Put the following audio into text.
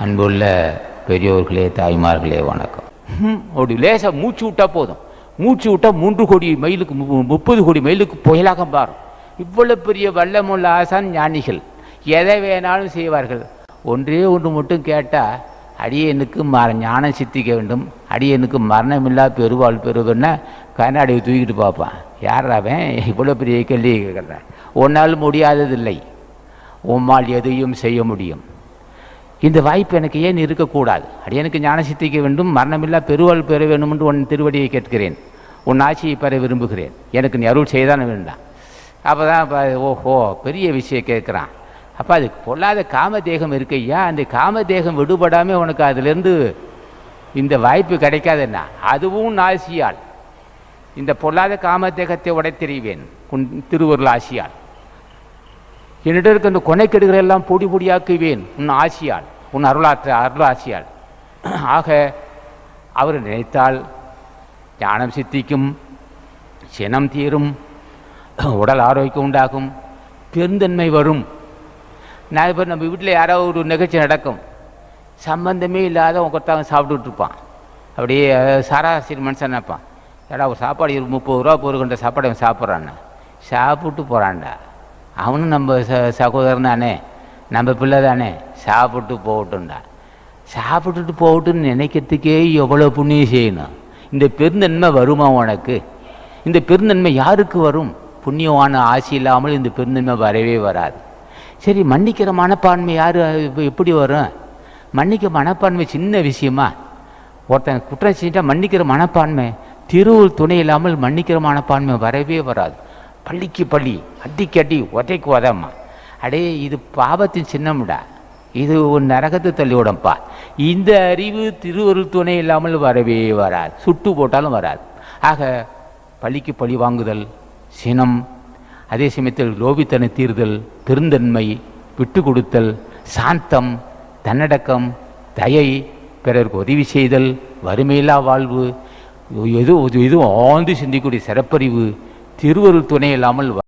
அன்புள்ள பெரியோர்களே தாய்மார்களே வணக்கம். அப்படி லேசாக மூச்சு விட்டா போதும். மூச்சு விட்டால் மூன்று கோடி மைலுக்கு மு- முப்பது கோடி மைலுக்கு புயலாக மாறும். இவ்வளோ பெரிய வல்லமுள்ள ஆசான் ஞானிகள் எதை வேணாலும் செய்வார்கள்? ஒன்றே ஒன்று மட்டும் கேட்டால் அடியனுக்கு மர ஞானம் சித்திக்க வேண்டும். அடியனுக்கு மரணமில்லா பெருவாள் பெறுவன்னா கண்ணாடியை தூக்கிட்டு பார்ப்பான். யார் அவன்? இவ்வளோ பெரிய கேள்வி கேட்குறேன். உன்னால் முடியாததில்லை. உம்மால் எதையும் செய்ய முடியும். இந்த வாய்ப்பு எனக்கு ஏன் இருக்கக்கூடாது? அடியனுக்கு ஞான சித்திக்க வேண்டும் மரணமில்லா பெருவாள் பெற வேண்டும் என்று உன் திருவடியை கேட்கிறேன். உன் ஆட்சியை பெற விரும்புகிறேன். எனக்கு நீ அருள் செய்தான் வேண்டாம். அப்போ தான் ஓஹோ பெரிய விஷயம் கேட்குறான். அப்போ அது பொல்லாத காமதேகம் இருக்கையா அந்த காமதேகம் விடுபடாமல் உனக்கு அதுலேருந்து இந்த வாய்ப்பு கிடைக்காதுன்னா அதுவும் நாசியால். இந்த பொல்லாத காமதேகத்தை உடைத்தெறிவேன் உன் திருவருள் ஆசியால் என்னிடம் இருக்க இந்த கொனைக்கெடுகிற எல்லாம் பொடி பொடியாக்குவேன். உன் ஆசியால் உன் அருளாற்ற அருளாசியால். ஆக அவர் நினைத்தால் ஞானம் சித்திக்கும் சினம் தீரும் உடல் ஆரோக்கியம் உண்டாகும் பெருந்தன்மை வரும். நான் இப்போ நம்ம வீட்டில் யாராவது ஒரு நிகழ்ச்சி நடக்கும். சம்பந்தமே இல்லாத ஒருத்தவங்க சாப்பிட்டுட்டு இருப்பான் அப்படியே சராசரி மனுஷன் நினைப்பான். ஏடா ஒரு சாப்பாடு முப்பது ரூபா போருக்கின்ற சாப்பாடு அவன் சாப்பிட்றான்னு? சாப்பிட்டு போகிறான்டா அவனும் நம்ம ச சகோதரன் தானே. நம்ம பிள்ளை தானே. சாப்பிட்டு போகட்டும்டா. சாப்பிட்டுட்டு போகட்டும்னு நினைக்கிறதுக்கே எவ்வளோ புண்ணியம் செய்யணும். இந்த பெருந்தன்மை வருமா உனக்கு? இந்த பெருந்தன்மை யாருக்கு வரும்? புண்ணியமான ஆசி இல்லாமல் இந்த பெருந்தன்மை வரவே வராது. சரி மன்னிக்கிற மனப்பான்மை யார் எப்படி வரும்? மன்னிக்க மனப்பான்மை சின்ன விஷயமா? ஒருத்தன் குற்றம் செஞ்சால் மன்னிக்கிற மனப்பான்மை திருவுள் துணை இல்லாமல் மன்னிக்கிற மனப்பான்மை வரவே வராது. பள்ளிக்கு பள்ளி. அடிக்கடி உதைக்கு உதம்மா அடே இது பாவத்தின் சின்னம்டா. இது ஒரு நரகத்தை தள்ளிவிடம்பா. இந்த அறிவு திருவருள் துணை இல்லாமல் வரவே வராது. சுட்டு போட்டாலும் வராது. ஆக பழிக்கு பழி வாங்குதல் சினம். அதே சமயத்தில் லோபித்தனை தீர்தல் பெருந்தன்மை விட்டு கொடுத்தல் சாந்தம் தன்னடக்கம் தயை பிறருக்கு உதவி செய்தல் வறுமையில்லா வாழ்வு எது எதுவும் ஆழ்ந்து சிந்திக்கக்கூடிய சிறப்பறிவு திருவருள் துணை இல்லாமல்